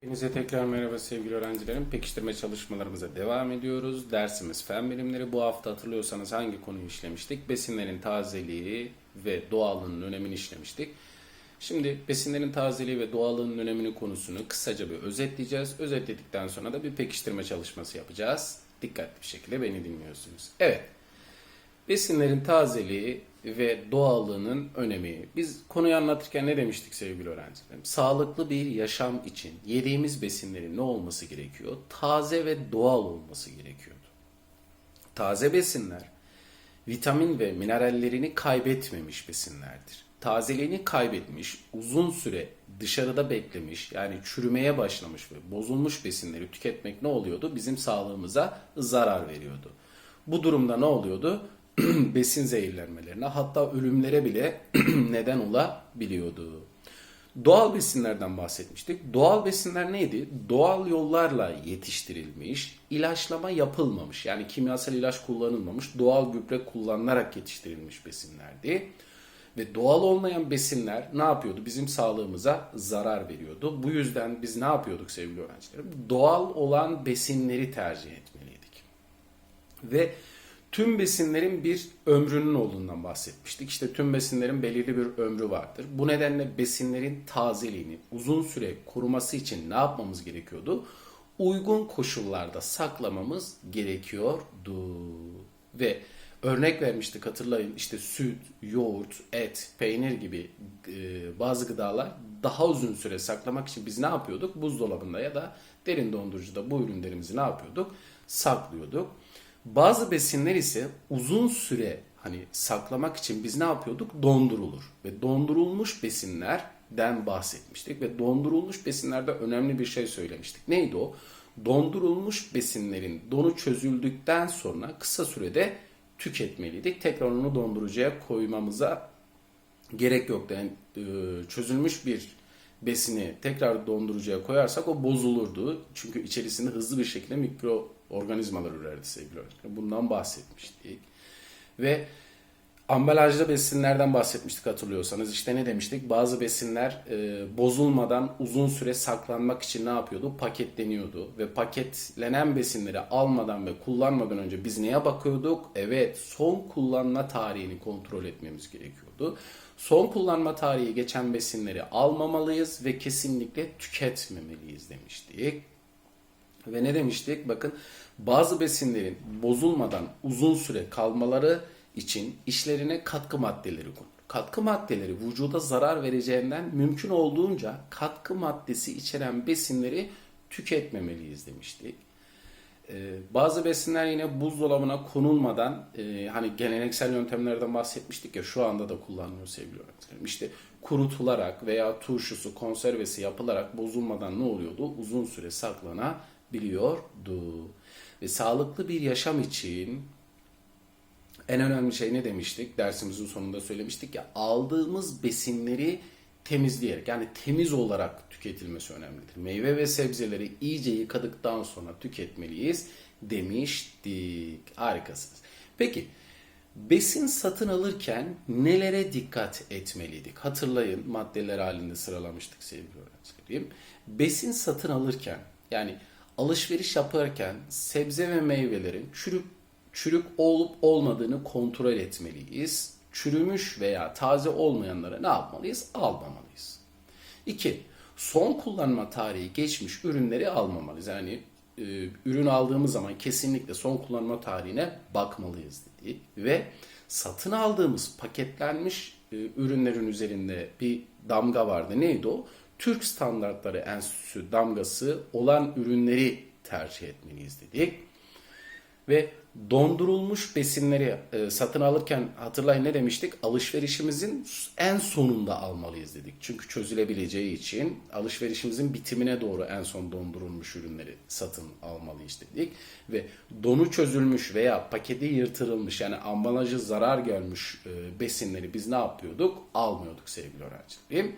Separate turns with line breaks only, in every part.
Hepinize tekrar merhaba sevgili öğrencilerim. Pekiştirme çalışmalarımıza devam ediyoruz. Dersimiz fen bilimleri. Bu hafta hatırlıyorsanız hangi konuyu işlemiştik? Besinlerin tazeliği ve doğallığının önemini işlemiştik. Şimdi besinlerin tazeliği ve doğallığının önemini konusunu kısaca bir özetleyeceğiz. Özetledikten sonra da bir pekiştirme çalışması yapacağız. Dikkatli bir şekilde beni dinliyorsunuz. Evet. Besinlerin tazeliği ve doğallığının önemi. Biz konuyu anlatırken ne demiştik sevgili öğrencilerim? Sağlıklı bir yaşam için yediğimiz besinlerin ne olması gerekiyor? Taze ve doğal olması gerekiyordu. Taze besinler vitamin ve minerallerini kaybetmemiş besinlerdir. Tazeliğini kaybetmiş, uzun süre dışarıda beklemiş yani çürümeye başlamış ve bozulmuş besinleri tüketmek ne oluyordu? Bizim sağlığımıza zarar veriyordu. Bu durumda ne oluyordu? besin zehirlenmelerine hatta ölümlere bile neden olabiliyordu. Doğal besinlerden bahsetmiştik. Doğal besinler neydi? Doğal yollarla yetiştirilmiş, ilaçlama yapılmamış yani kimyasal ilaç kullanılmamış, doğal gübre kullanılarak yetiştirilmiş besinlerdi. Ve doğal olmayan besinler ne yapıyordu? Bizim sağlığımıza zarar veriyordu. Bu yüzden biz ne yapıyorduk sevgili öğrencilerim? Doğal olan besinleri tercih etmeliydik. Ve tüm besinlerin bir ömrünün olduğundan bahsetmiştik. İşte tüm besinlerin belirli bir ömrü vardır. Bu nedenle besinlerin tazeliğini uzun süre koruması için ne yapmamız gerekiyordu? Uygun koşullarda saklamamız gerekiyordu. Ve örnek vermiştik hatırlayın işte süt, yoğurt, et, peynir gibi e, bazı gıdalar daha uzun süre saklamak için biz ne yapıyorduk? Buzdolabında ya da derin dondurucuda bu ürünlerimizi ne yapıyorduk? Saklıyorduk. Bazı besinler ise uzun süre hani saklamak için biz ne yapıyorduk? Dondurulur. Ve dondurulmuş besinlerden bahsetmiştik ve dondurulmuş besinlerde önemli bir şey söylemiştik. Neydi o? Dondurulmuş besinlerin donu çözüldükten sonra kısa sürede tüketmeliydik. Tekrar onu dondurucuya koymamıza gerek yoktu. Yani e, çözülmüş bir besini tekrar dondurucuya koyarsak o bozulurdu. Çünkü içerisinde hızlı bir şekilde mikroorganizmalar ürerdi sevgili öğrenciler. Bundan bahsetmiştik. Ve ambalajlı besinlerden bahsetmiştik hatırlıyorsanız. İşte ne demiştik? Bazı besinler e, bozulmadan uzun süre saklanmak için ne yapıyordu? Paketleniyordu. Ve paketlenen besinleri almadan ve kullanmadan önce biz neye bakıyorduk? Evet son kullanma tarihini kontrol etmemiz gerekiyordu. Son kullanma tarihi geçen besinleri almamalıyız ve kesinlikle tüketmemeliyiz demiştik. Ve ne demiştik? Bakın bazı besinlerin bozulmadan uzun süre kalmaları için işlerine katkı maddeleri konur. Katkı maddeleri vücuda zarar vereceğinden mümkün olduğunca katkı maddesi içeren besinleri tüketmemeliyiz demiştik. Ee, bazı besinler yine buzdolabına konulmadan e, hani geleneksel yöntemlerden bahsetmiştik ya şu anda da kullanılıyor sevgili öğrencilerim. İşte kurutularak veya turşusu, konservesi yapılarak bozulmadan ne oluyordu? Uzun süre saklanabiliyordu. Ve sağlıklı bir yaşam için en önemli şey ne demiştik? Dersimizin sonunda söylemiştik ya aldığımız besinleri temizleyerek yani temiz olarak tüketilmesi önemlidir. Meyve ve sebzeleri iyice yıkadıktan sonra tüketmeliyiz demiştik. Harikasınız. Peki besin satın alırken nelere dikkat etmeliydik? Hatırlayın maddeler halinde sıralamıştık sevgili öğrencilerim. Besin satın alırken yani alışveriş yaparken sebze ve meyvelerin çürük çürük olup olmadığını kontrol etmeliyiz. Çürümüş veya taze olmayanları ne yapmalıyız? Almamalıyız. 2. Son kullanma tarihi geçmiş ürünleri almamalıyız. Yani e, ürün aldığımız zaman kesinlikle son kullanma tarihine bakmalıyız dedik. Ve satın aldığımız paketlenmiş e, ürünlerin üzerinde bir damga vardı. Neydi o? Türk Standartları Enstitüsü damgası olan ürünleri tercih etmeliyiz dedik. Ve dondurulmuş besinleri e, satın alırken hatırlayın ne demiştik? Alışverişimizin en sonunda almalıyız dedik. Çünkü çözülebileceği için alışverişimizin bitimine doğru en son dondurulmuş ürünleri satın almalıyız dedik. Ve donu çözülmüş veya paketi yırtılmış yani ambalajı zarar görmüş e, besinleri biz ne yapıyorduk? Almıyorduk sevgili öğrencilerim.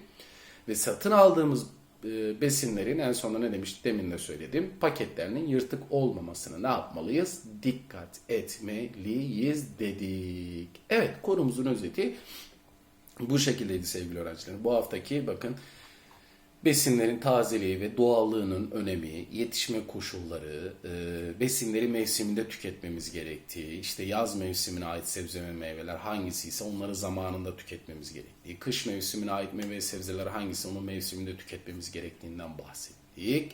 Ve satın aldığımız e, besinlerin en sonunda ne demiş demin de söyledim paketlerinin yırtık olmamasını ne yapmalıyız? Dikkat etmeliyiz dedik. Evet konumuzun özeti bu şekildeydi sevgili öğrenciler. Bu haftaki bakın Besinlerin tazeliği ve doğallığının önemi, yetişme koşulları, e, besinleri mevsiminde tüketmemiz gerektiği, işte yaz mevsimine ait sebze ve meyveler hangisi ise onları zamanında tüketmemiz gerektiği, kış mevsimine ait meyve ve sebzeler hangisi onun mevsiminde tüketmemiz gerektiğinden bahsettik.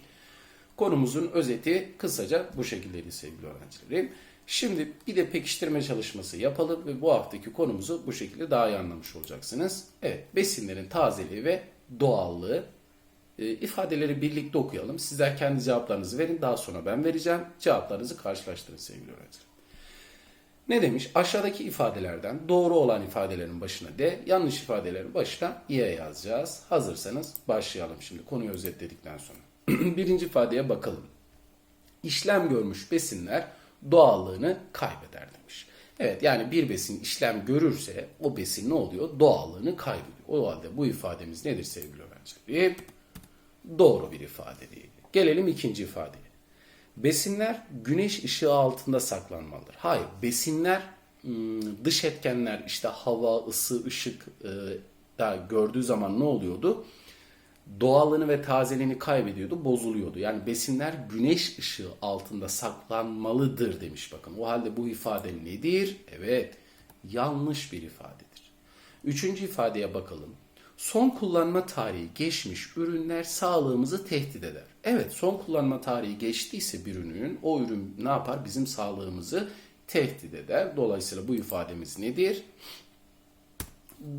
Konumuzun özeti kısaca bu şekildeydi sevgili öğrencilerim. Şimdi bir de pekiştirme çalışması yapalım ve bu haftaki konumuzu bu şekilde daha iyi anlamış olacaksınız. Evet, besinlerin tazeliği ve doğallığı ifadeleri birlikte okuyalım. Sizler kendi cevaplarınızı verin. Daha sonra ben vereceğim. Cevaplarınızı karşılaştırın sevgili öğrenciler. Ne demiş? Aşağıdaki ifadelerden doğru olan ifadelerin başına D, yanlış ifadelerin başına Y yazacağız. Hazırsanız başlayalım şimdi konuyu özetledikten sonra. Birinci ifadeye bakalım. İşlem görmüş besinler doğallığını kaybeder demiş. Evet yani bir besin işlem görürse o besin ne oluyor? Doğallığını kaybediyor. O halde bu ifademiz nedir sevgili öğrencilerim? Doğru bir ifade değil. Gelelim ikinci ifadeye. Besinler güneş ışığı altında saklanmalıdır. Hayır, besinler ım, dış etkenler işte hava, ısı, ışık e, da gördüğü zaman ne oluyordu? Doğallığını ve tazeliğini kaybediyordu, bozuluyordu. Yani besinler güneş ışığı altında saklanmalıdır demiş bakın. O halde bu ifade nedir? Evet, yanlış bir ifadedir. Üçüncü ifadeye bakalım. Son kullanma tarihi geçmiş ürünler sağlığımızı tehdit eder. Evet son kullanma tarihi geçtiyse bir ürünün o ürün ne yapar? Bizim sağlığımızı tehdit eder. Dolayısıyla bu ifademiz nedir?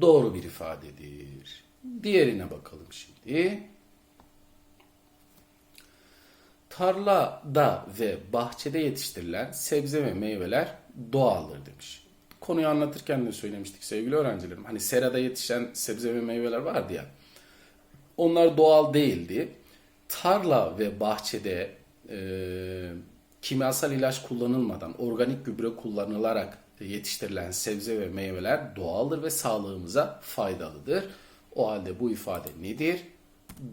Doğru bir ifadedir. Diğerine bakalım şimdi. Tarlada ve bahçede yetiştirilen sebze ve meyveler doğaldır demiş. Konuyu anlatırken de söylemiştik sevgili öğrencilerim. Hani serada yetişen sebze ve meyveler vardı ya. Onlar doğal değildi. Tarla ve bahçede e, kimyasal ilaç kullanılmadan organik gübre kullanılarak yetiştirilen sebze ve meyveler doğaldır ve sağlığımıza faydalıdır. O halde bu ifade nedir?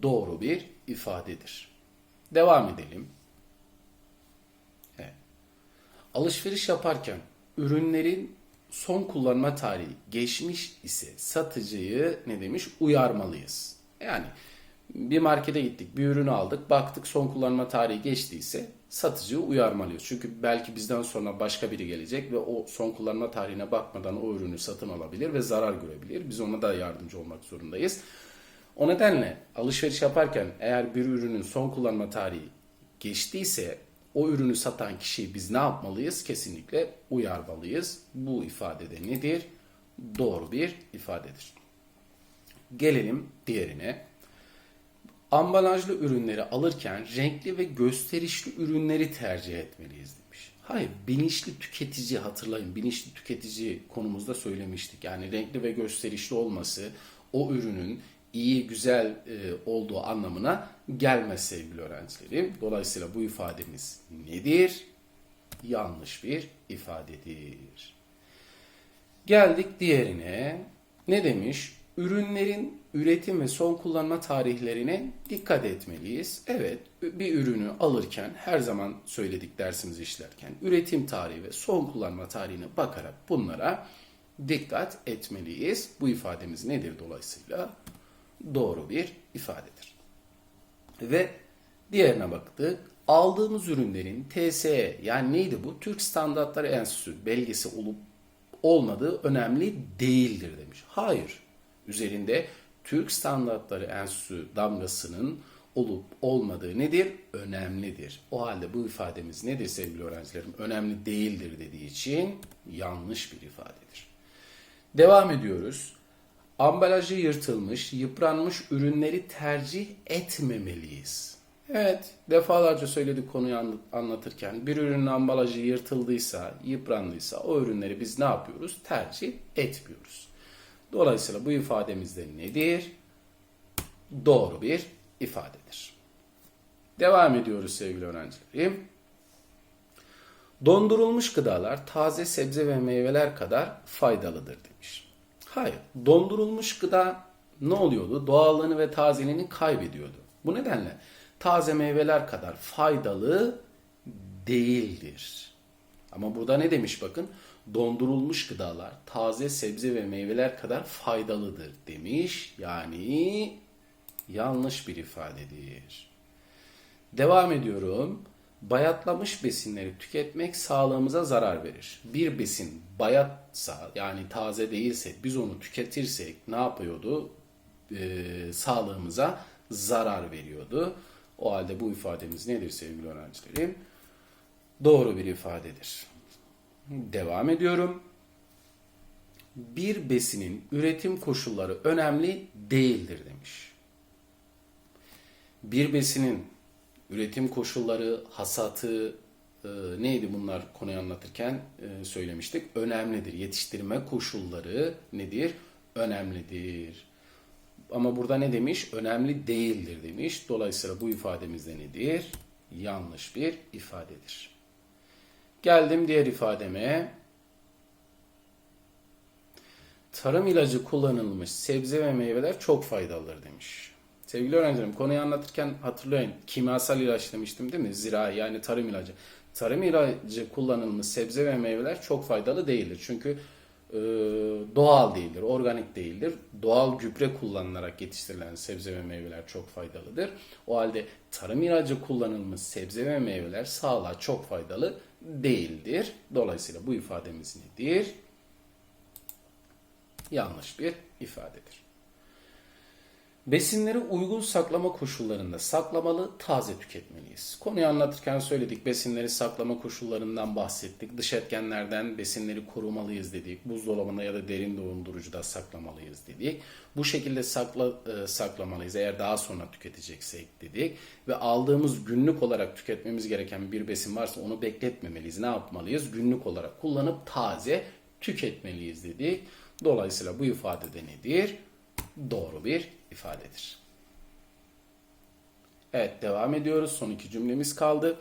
Doğru bir ifadedir. Devam edelim. Evet. Alışveriş yaparken ürünlerin son kullanma tarihi geçmiş ise satıcıyı ne demiş uyarmalıyız. Yani bir markete gittik, bir ürünü aldık, baktık son kullanma tarihi geçtiyse satıcıyı uyarmalıyız. Çünkü belki bizden sonra başka biri gelecek ve o son kullanma tarihine bakmadan o ürünü satın alabilir ve zarar görebilir. Biz ona da yardımcı olmak zorundayız. O nedenle alışveriş yaparken eğer bir ürünün son kullanma tarihi geçtiyse o ürünü satan kişiyi biz ne yapmalıyız? Kesinlikle uyarmalıyız. Bu ifadede nedir? Doğru bir ifadedir. Gelelim diğerine. Ambalajlı ürünleri alırken renkli ve gösterişli ürünleri tercih etmeliyiz demiş. Hayır, bilinçli tüketici hatırlayın. Bilinçli tüketici konumuzda söylemiştik. Yani renkli ve gösterişli olması o ürünün iyi, güzel e, olduğu anlamına gelmez sevgili öğrencilerim. Dolayısıyla bu ifademiz nedir? Yanlış bir ifadedir. Geldik diğerine. Ne demiş? Ürünlerin üretim ve son kullanma tarihlerine dikkat etmeliyiz. Evet, bir ürünü alırken her zaman söyledik dersimizi işlerken üretim tarihi ve son kullanma tarihine bakarak bunlara dikkat etmeliyiz. Bu ifademiz nedir dolayısıyla? Doğru bir ifadedir. Ve diğerine baktık. Aldığımız ürünlerin TSE yani neydi bu? Türk Standartları Enstitüsü belgesi olup olmadığı önemli değildir demiş. Hayır. Üzerinde Türk Standartları Enstitüsü damgasının olup olmadığı nedir? Önemlidir. O halde bu ifademiz nedir sevgili öğrencilerim? Önemli değildir dediği için yanlış bir ifadedir. Devam ediyoruz. Ambalajı yırtılmış, yıpranmış ürünleri tercih etmemeliyiz. Evet, defalarca söyledik konuyu anlatırken. Bir ürünün ambalajı yırtıldıysa, yıprandıysa o ürünleri biz ne yapıyoruz? Tercih etmiyoruz. Dolayısıyla bu ifademizde nedir? Doğru bir ifadedir. Devam ediyoruz sevgili öğrencilerim. Dondurulmuş gıdalar taze sebze ve meyveler kadar faydalıdır demiş. Hayır, dondurulmuş gıda ne oluyordu? Doğallığını ve tazeliğini kaybediyordu. Bu nedenle taze meyveler kadar faydalı değildir. Ama burada ne demiş bakın? Dondurulmuş gıdalar taze sebze ve meyveler kadar faydalıdır demiş. Yani yanlış bir ifadedir. Devam ediyorum. Bayatlamış besinleri tüketmek sağlığımıza zarar verir. Bir besin bayatsa yani taze değilse biz onu tüketirsek ne yapıyordu? Ee, sağlığımıza zarar veriyordu. O halde bu ifademiz nedir sevgili öğrencilerim? Doğru bir ifadedir. Devam ediyorum. Bir besinin üretim koşulları önemli değildir demiş. Bir besinin üretim koşulları, hasatı, e, neydi bunlar konuyu anlatırken e, söylemiştik. Önemlidir. Yetiştirme koşulları nedir? Önemlidir. Ama burada ne demiş? Önemli değildir demiş. Dolayısıyla bu ifademizde nedir? Yanlış bir ifadedir. Geldim diğer ifademe. Tarım ilacı kullanılmış sebze ve meyveler çok faydalıdır demiş. Sevgili öğrencilerim konuyu anlatırken hatırlayın kimyasal ilaç demiştim değil mi? Zirai yani tarım ilacı. Tarım ilacı kullanılmış sebze ve meyveler çok faydalı değildir. Çünkü e, doğal değildir, organik değildir. Doğal gübre kullanılarak yetiştirilen sebze ve meyveler çok faydalıdır. O halde tarım ilacı kullanılmış sebze ve meyveler sağlığa çok faydalı değildir. Dolayısıyla bu ifademiz nedir? Yanlış bir ifadedir. Besinleri uygun saklama koşullarında saklamalı, taze tüketmeliyiz. Konuyu anlatırken söyledik, besinleri saklama koşullarından bahsettik. Dış etkenlerden besinleri korumalıyız dedik. Buzdolabında ya da derin dondurucuda saklamalıyız dedik. Bu şekilde sakla, e, saklamalıyız eğer daha sonra tüketeceksek dedik. Ve aldığımız günlük olarak tüketmemiz gereken bir besin varsa onu bekletmemeliyiz. Ne yapmalıyız? Günlük olarak kullanıp taze tüketmeliyiz dedik. Dolayısıyla bu ifadede nedir? Doğru bir ifadedir. Evet devam ediyoruz. Son iki cümlemiz kaldı.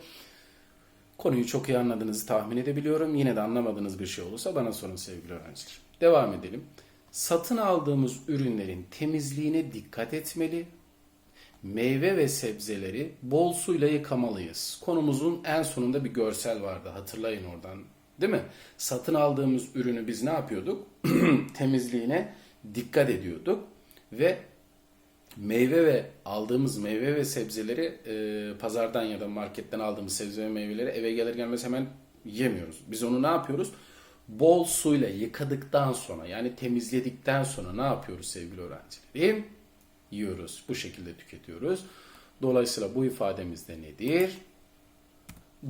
Konuyu çok iyi anladığınızı tahmin edebiliyorum. Yine de anlamadığınız bir şey olursa bana sorun sevgili öğrenciler. Devam edelim. Satın aldığımız ürünlerin temizliğine dikkat etmeli. Meyve ve sebzeleri bol suyla yıkamalıyız. Konumuzun en sonunda bir görsel vardı. Hatırlayın oradan. Değil mi? Satın aldığımız ürünü biz ne yapıyorduk? Temizliğine dikkat ediyorduk ve meyve ve aldığımız meyve ve sebzeleri e, pazardan ya da marketten aldığımız sebze ve meyveleri eve gelir gelmez hemen yemiyoruz. Biz onu ne yapıyoruz? Bol suyla yıkadıktan sonra yani temizledikten sonra ne yapıyoruz sevgili öğrencilerim? Yiyoruz. Bu şekilde tüketiyoruz. Dolayısıyla bu ifademiz de nedir?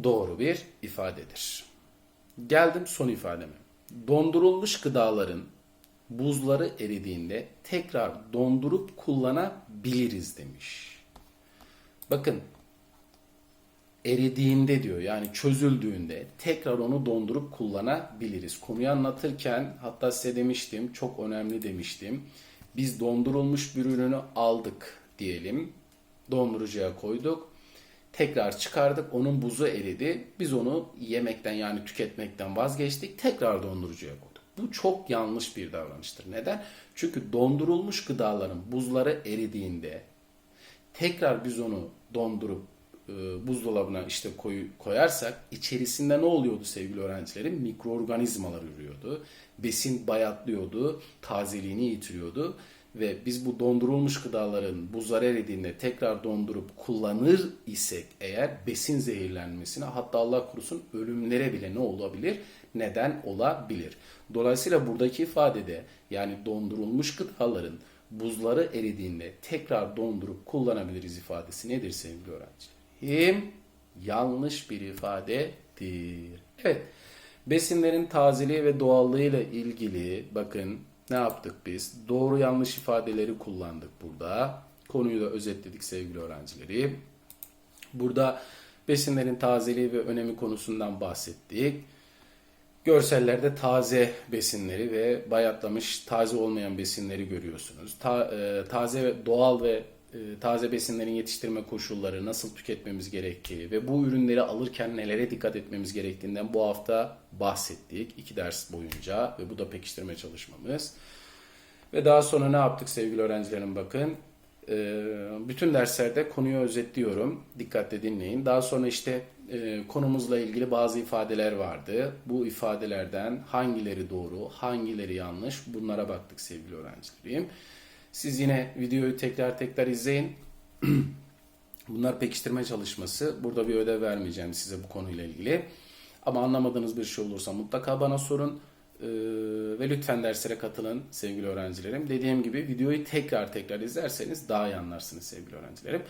Doğru bir ifadedir. Geldim son ifademe. Dondurulmuş gıdaların buzları eridiğinde tekrar dondurup kullanabiliriz demiş. Bakın eridiğinde diyor yani çözüldüğünde tekrar onu dondurup kullanabiliriz. Konuyu anlatırken hatta size demiştim çok önemli demiştim. Biz dondurulmuş bir ürünü aldık diyelim. Dondurucuya koyduk. Tekrar çıkardık. Onun buzu eridi. Biz onu yemekten yani tüketmekten vazgeçtik. Tekrar dondurucuya koyduk. Bu çok yanlış bir davranıştır. Neden? Çünkü dondurulmuş gıdaların buzları eridiğinde tekrar biz onu dondurup e, buzdolabına işte koy, koyarsak içerisinde ne oluyordu sevgili öğrencilerim? Mikroorganizmalar ürüyordu. Besin bayatlıyordu, tazeliğini yitiriyordu ve biz bu dondurulmuş gıdaların buzlar eridiğinde tekrar dondurup kullanır isek eğer besin zehirlenmesine hatta Allah korusun ölümlere bile ne olabilir? Neden olabilir? Dolayısıyla buradaki ifadede yani dondurulmuş gıdaların buzları eridiğinde tekrar dondurup kullanabiliriz ifadesi nedir sevgili öğrencilerim? Yanlış bir ifadedir. Evet. Besinlerin tazeliği ve doğallığıyla ilgili bakın ne yaptık biz? Doğru yanlış ifadeleri kullandık burada. Konuyu da özetledik sevgili öğrencileri. Burada besinlerin tazeliği ve önemi konusundan bahsettik. Görsellerde taze besinleri ve bayatlamış taze olmayan besinleri görüyorsunuz. Ta, e, taze doğal ve e, taze besinlerin yetiştirme koşulları, nasıl tüketmemiz gerektiği ve bu ürünleri alırken nelere dikkat etmemiz gerektiğinden bu hafta bahsettik iki ders boyunca ve bu da pekiştirme çalışmamız. Ve daha sonra ne yaptık sevgili öğrencilerim bakın. E, bütün derslerde konuyu özetliyorum. Dikkatle dinleyin. Daha sonra işte e, konumuzla ilgili bazı ifadeler vardı. Bu ifadelerden hangileri doğru, hangileri yanlış bunlara baktık sevgili öğrencilerim. Siz yine videoyu tekrar tekrar izleyin. Bunlar pekiştirme çalışması. Burada bir ödev vermeyeceğim size bu konuyla ilgili. Ama anlamadığınız bir şey olursa mutlaka bana sorun. Ee, ve lütfen derslere katılın sevgili öğrencilerim. Dediğim gibi videoyu tekrar tekrar izlerseniz daha iyi anlarsınız sevgili öğrencilerim.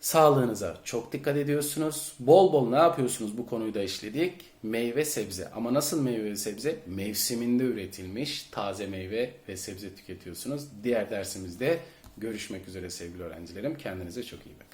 Sağlığınıza çok dikkat ediyorsunuz. Bol bol ne yapıyorsunuz bu konuyu da işledik. Meyve sebze. Ama nasıl meyve ve sebze? Mevsiminde üretilmiş taze meyve ve sebze tüketiyorsunuz. Diğer dersimizde görüşmek üzere sevgili öğrencilerim. Kendinize çok iyi bakın.